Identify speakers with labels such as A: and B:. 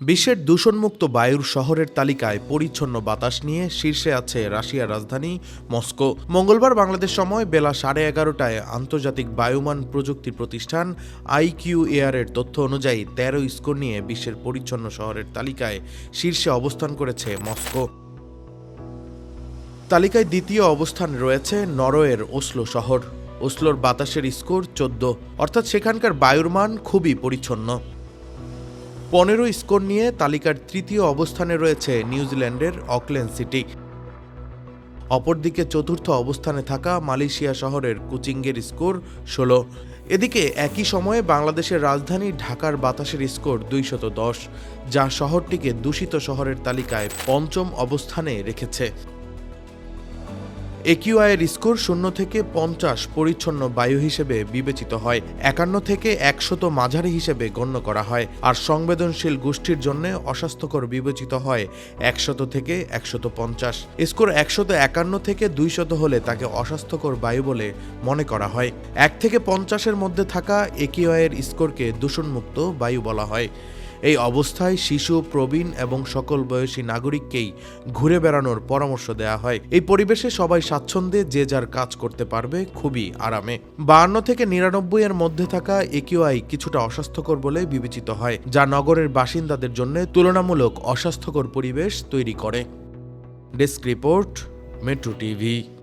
A: বিশ্বের দূষণমুক্ত বায়ুর শহরের তালিকায় পরিচ্ছন্ন বাতাস নিয়ে শীর্ষে আছে রাশিয়ার রাজধানী মস্কো। মঙ্গলবার বাংলাদেশ সময় বেলা সাড়ে এগারোটায় আন্তর্জাতিক বায়ুমান প্রযুক্তি প্রতিষ্ঠান আইকিউ এয়ারের তথ্য অনুযায়ী তেরো স্কোর নিয়ে বিশ্বের পরিচ্ছন্ন শহরের তালিকায় শীর্ষে অবস্থান করেছে মস্কো। তালিকায় দ্বিতীয় অবস্থান রয়েছে নরওয়ের ওসলো শহর। ওসলোর বাতাসের স্কোর চোদ্দ, অর্থাৎ সেখানকার বায়ুর মান খুবই পরিচ্ছন্ন। পনেরো স্কোর নিয়ে তালিকার তৃতীয় অবস্থানে রয়েছে নিউজিল্যান্ডের অকল্যান্ড সিটি। অপরদিকে চতুর্থ অবস্থানে থাকা মালয়েশিয়া শহরের কুচিঙ্গের স্কোর ষোলো। এদিকে একই সময়ে বাংলাদেশের রাজধানী ঢাকার বাতাসের স্কোর দুইশত দশ, যা শহরটিকে দূষিত শহরের তালিকায় পঞ্চম অবস্থানে রেখেছে। একিউআইয়ের স্কোর শূন্য থেকে পঞ্চাশ পরিচ্ছন্ন বায়ু হিসেবে বিবেচিত হয়, একান্ন থেকে একশত মাঝারি হিসেবে গণ্য করা হয় আর সংবেদনশীল গোষ্ঠীর জন্য অস্বাস্থ্যকর বিবেচিত হয়, একশত থেকে একশত পঞ্চাশ। স্কোর একশত একান্ন থেকে দুইশত হলে তাকে অস্বাস্থ্যকর বায়ু বলে মনে করা হয়। এক থেকে পঞ্চাশের মধ্যে থাকা একিউআইয়ের স্কোরকে দূষণমুক্ত বায়ু বলা হয়। এই অবস্থায় শিশু, প্রবীণ এবং সকল বয়সী নাগরিককেই ঘুরে বেড়ানোর পরামর্শ দেওয়া হয়। এই পরিবেশে সবাই স্বাচ্ছন্দ্যে যে যার কাজ করতে পারবে খুবই আরামে। বাহান্ন থেকে নিরানব্বই এর মধ্যে থাকা একিউআই কিছুটা অস্বাস্থ্যকর বলে বিবেচিত হয়, যা নগরের বাসিন্দাদের জন্য তুলনামূলক অস্বাস্থ্যকর পরিবেশ তৈরি করে। Desk report, metro TV.